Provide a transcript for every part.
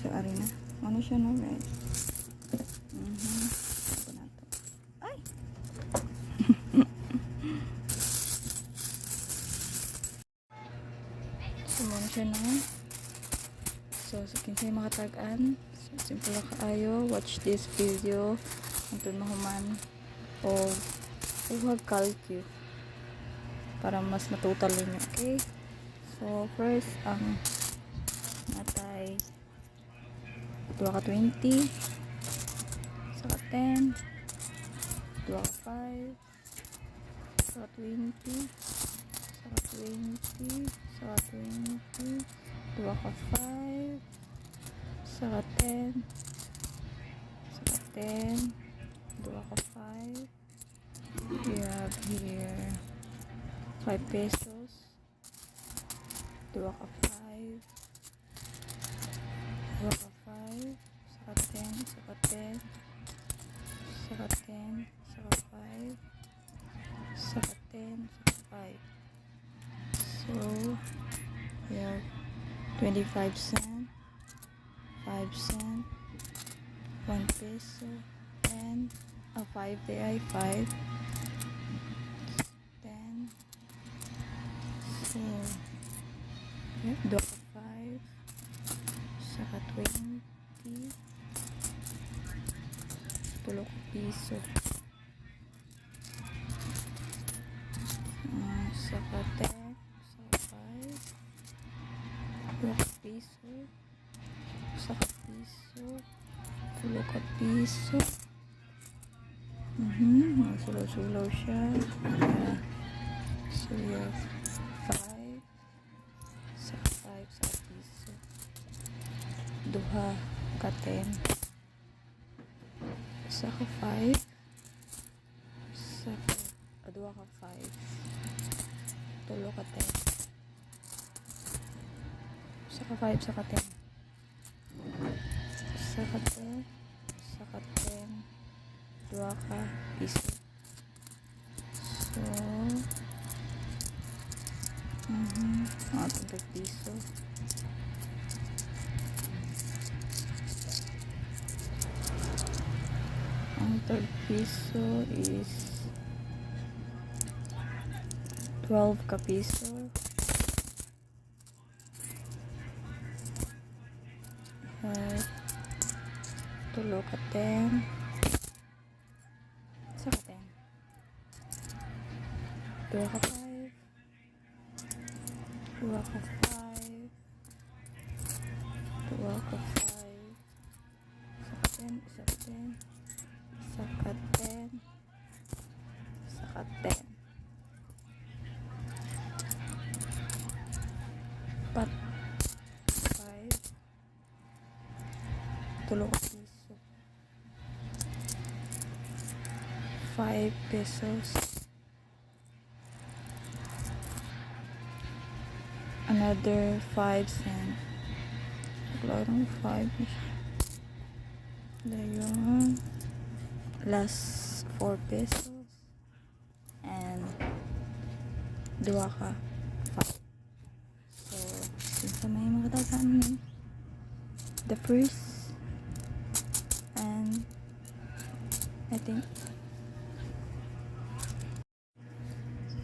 So, ari na. Ano siya no, guys? Na to. Ay! so, ano siya no? So, sa kinsay makatag-an. So, simple lang kaayo. Watch this video. Until mahuman. O, huwag kalkyo. Para mas matutal ninyo. Okay? So, first, ang natay 2 ka 20 saka 10 2 ka 5 saka 20 saka 20 saka 20 2 ka 5 saka 10 saka 10 2 ka 5 we have here 5 pesos 2 ka 5 2 ka 5 saka 10 saka 10 saka 10 saka 5 saka 10 saka 5 so we have 25 cent 5 cent 1 peso 10 ah 5 day ay 5 10 so yeah, 2 ka 5 saka 20 tulok piso. Ah, saka 10 saka 5 tulok piso. Saka piso. Tulok piso. Mhm sulaw-sulaw siya. Ayan. so have 5 saka 5 saka piso. Duha ka 10 saka 5 saka ah, duha ka 5 tulo ka 10 saka 5 saka 10 saka 10 saka 10 duha ka piso so mhm mga 20 piso third piso is 12 ka piso at tulo ka 10 sa ka 10 tuwa ka 5 tuwa ka 5 tuwa ka 5 sa ka 10 isa ka 10 saka 10 saka 10 pat. 5 tulong piso. 5 pesos. Another 5 cent. Klaro 5 Dayon last 4 pesos. And dua ka. 5 so since may mga tataan the first. And I think.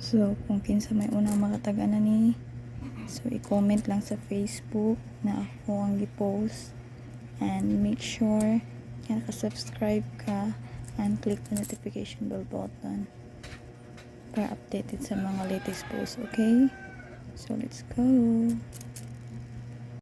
So kung kinsa may unang makataga na ni so i-comment lang sa Facebook na ako ang i-post and make sure na subscribe ka and click the notification bell button para updated sa mga latest posts, okay? So, let's go!